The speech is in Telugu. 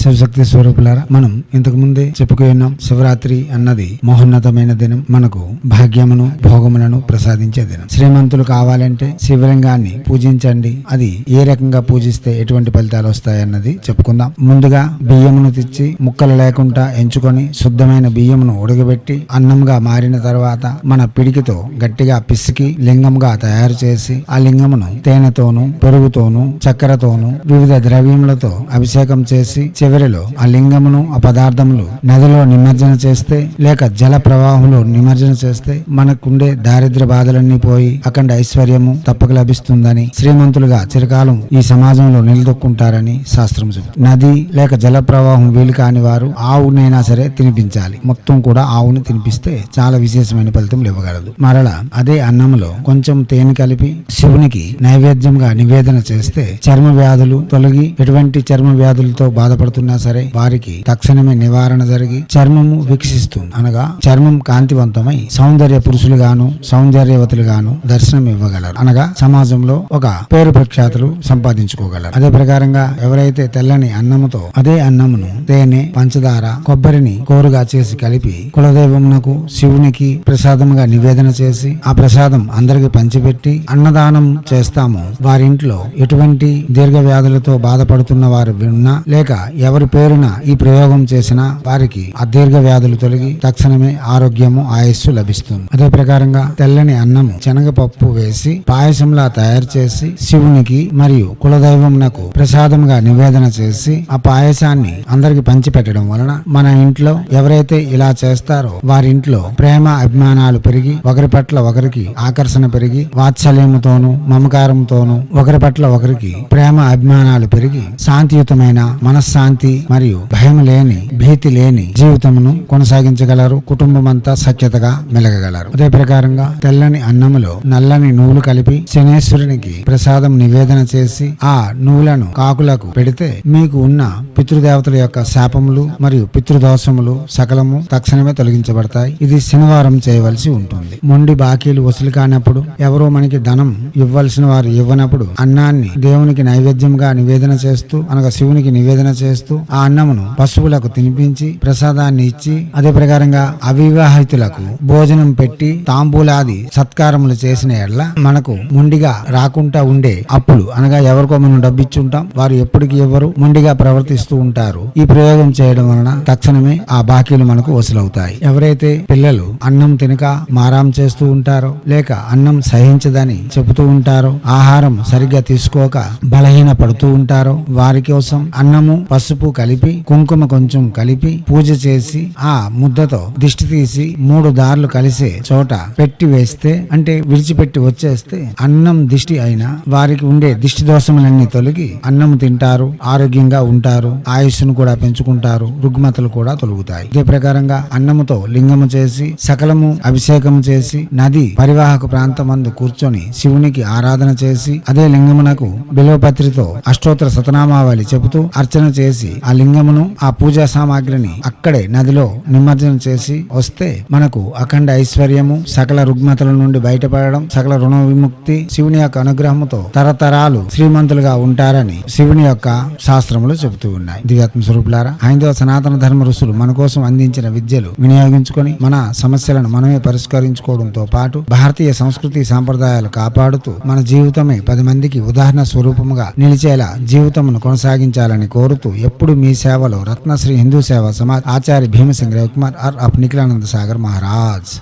శివశక్తి స్వరూపులారా మనం ఇంతకు ముందే చెప్పుకున్నాం శివరాత్రి అన్నది మహోన్నతమైన దినం మనకు భాగ్యమును భోగములను ప్రసాదించే దినం. శ్రీమంతులు కావాలంటే శివలింగాన్ని పూజించండి. అది ఏ రకంగా పూజిస్తే ఎటువంటి ఫలితాలు వస్తాయన్నది చెప్పుకుందాం. ముందుగా బియ్యమును తెచ్చి ముక్కలు లేకుండా ఎంచుకొని శుద్ధమైన బియ్యమును ఉడకబెట్టి అన్నంగా మారిన తర్వాత మన పిడికితో గట్టిగా పిసికి లింగంగా తయారు చేసి ఆ లింగమును తేనెతోను పెరుగుతోను చక్కెరతోను వివిధ ద్రవ్యములతో అభిషేకం చేసి చివరిలో ఆ లింగమును ఆ పదార్థములు నదిలో నిమజ్జన చేస్తే లేక జల ప్రవాహంలో నిమజ్జన చేస్తే మనకుండే దారిద్ర బాధలన్నీ పోయి అఖండ ఐశ్వర్యము తప్పక లభిస్తుందని శ్రీమంతులుగా చిరకాలం ఈ సమాజంలో నిలదొక్కుంటారని శాస్త్రం చెబుతుంది. నది లేక జల ప్రవాహం వీలు కాని వారు ఆవునైనా సరే తినిపించాలి. మొత్తం కూడా ఆవుని తినిపిస్తే చాలా విశేషమైన ఫలితం ఇవ్వగలదు. మరలా అదే అన్నంలో కొంచెం తేనె కలిపి శివునికి నైవేద్యంగా నివేదన చేస్తే చర్మ వ్యాధులు తొలగి ఎటువంటి చర్మ వ్యాధులతో బాధపడుతున్నా సరే వారికి తక్షణమే నివారణ జరిగి చర్మము వికసిస్తుంది అనగా చర్మం కాంతివంతమై సౌందర్య పురుషులుగాను సౌందర్యవతులుగాను దర్శనం ఇవ్వగలరు. అనగా సమాజంలో ఒక పేరు ప్రఖ్యాతులు సంపాదించుకోగలరు. అదే ప్రకారంగా ఎవరైతే తెల్లని అన్నముతో అదే అన్నమును తేనె పంచదార కొబ్బరిని కోరుగా చేసి కలిపి కులదైవమునకు శివునికి ప్రసాదముగా నివేదన చేసి ఆ ప్రసాదం అందరికి పంచిపెట్టి అన్నదానం చేస్తాము వారింట్లో ఎటువంటి దీర్ఘ వ్యాధులతో బాధపడుతున్న వారు విన్నా లేక ఎవరి పేరున ఈ ప్రయోగం చేసినా వారికి ఆ దీర్ఘ వ్యాధులు తొలగి తక్షణమే ఆరోగ్యము ఆయస్సు లభిస్తుంది. అదే ప్రకారంగా తెల్లని అన్నము శనగపప్పు వేసి పాయసంలా తయారు చేసి శివునికి మరియు కులదైవమునకు ప్రసాదంగా నివేదన చేసి ఆ పాయసాన్ని అందరికి పంచిపెట్టడం వలన మన ఇంట్లో ఎవరైతే ఇలా చేస్తారో వారింట్లో ప్రేమ అభిమానాలు పెరిగి ఒకరి పట్ల ఒకరికి ఆకర్షణ పెరిగి వాత్సల్యముతోను మమకారంతోనూ ఒకరి పట్ల ఒకరికి ప్రేమ అభిమానాలు పెరిగి శాంతియుతమైన మనశ్శాంతి మరియు భయం లేని భీతి లేని జీవితమును కొనసాగించగలరు. కుటుంబం అంతా సఖ్యతగా మెలగగలరు. అదే ప్రకారంగా తెల్లని అన్నములో నల్లని నువ్వులు కలిపి శనేశ్వరునికి ప్రసాదం నివేదన చేసి ఆ నువ్వులను కాకులకు పెడితే మీకు ఉన్న పితృదేవతల యొక్క శాపములు మరియు పితృదోషములు సకలము తక్షణమే తొలగించబడతాయి. ఇది శనివారం చేయవలసి ఉంటుంది. మొండి బాకీలు వసూలు కానప్పుడు ఎవరో మనకి ధనం ఇవ్వాల్సిన వారు ఇవ్వనప్పుడు అన్నాన్ని దేవునికి నైవేద్యంగా నివేదన చేస్తూ అనగా శివునికి నివేదన చేస్తూ ఆ అన్నమును పశువులకు తినిపించి ప్రసాదాన్ని ఇచ్చి అదే ప్రకారంగా అవివాహితులకు భోజనం పెట్టి తాంబూలాది సత్కారములు చేసిన ఎడ్ల మనకు ముండిగా రాకుండా ఉండే అప్పులు. అనగా ఎవరికో మనం డబ్బు ఇచ్చి ఉంటాం వారు ఎప్పటికి ఎవరు ముండిగా ప్రవర్తిస్తూ ఉంటారు. ఈ ప్రయోగం చేయడం వలన తక్షణమే ఆ బాకీలు మనకు వసూలవుతాయి. ఎవరైతే పిల్లలు అన్నం తినక మారాం చేస్తూ ఉంటారో లేక అన్నం సహించదని చెబుతూ ఉంటారో ఆహారం సరిగ్గా తీసుకోక బలహీన పడుతూ ఉంటారో వారి కోసం అన్నము పసుపు కలిపి కుంకుమ కొంచెం కలిపి పూజ చేసి ఆ ముద్దతో దిష్టి తీసి మూడు దారులు కలిసే చోట పెట్టి వేస్తే అంటే విడిచిపెట్టి వచ్చేస్తే అన్నం దిష్టి అయినా వారికి ఉండే దిష్టి దోషములన్నీ తొలగి అన్నం తింటారు ఆరోగ్యంగా ఉంటారు ఆయుష్ను కూడా పెంచుకుంటారు రుగ్మతలు కూడా తొలుగుతాయి. ఇదే ప్రకారంగా అన్నముతో లింగము చేసి సకలము అభిషేకం చేసి నది పరివాహక ప్రాంతం మందు కూర్చొని శివునికి ఆరాధన చేసి అదే లింగమునకు బిలోపత్రితో అష్టోత్తర సతనామావళి చెబుతూ అర్చన చేసి ఆ లింగమును ఆ పూజా సామాగ్రిని అక్కడే నదిలో నిమజ్జనం చేసి వస్తే మనకు అఖండ ఐశ్వర్యము సకల రుగ్మతల నుండి బయటపడడం సకల రుణ విముక్తి శివుని యొక్క అనుగ్రహముతో తరతరాలు శ్రీమంతులుగా ఉంటారని శివుని యొక్క శాస్త్రములు చెబుతూ ఉన్నాయి. దివ్యాత్మ స్వరూపులారా హైందవ సనాతన ధర్మ ఋషులు మన కోసం అందించిన విద్యలు వినియోగించుకొని మన సమస్యలను మనమే పరిష్కరించుకోవడంతో పాటు భారతీయ సంస్కృతి సాంప్రదాయాలు కాపాడుతూ మన జీవితమే పది మందికి ఉదాహరణ స్వరూపముగా నిలిచేలా జీవితమును కొనసాగించాలని కోరుతూ ఎప్పుడు మీ సేవలో రత్నశ్రీ హిందూ సేవ సమాజ్ ఆచార్య భీమసింగ్ రవికుమార్ ఆర్ అప్ నిఖిలానంద సాగర్ మహారాజ్.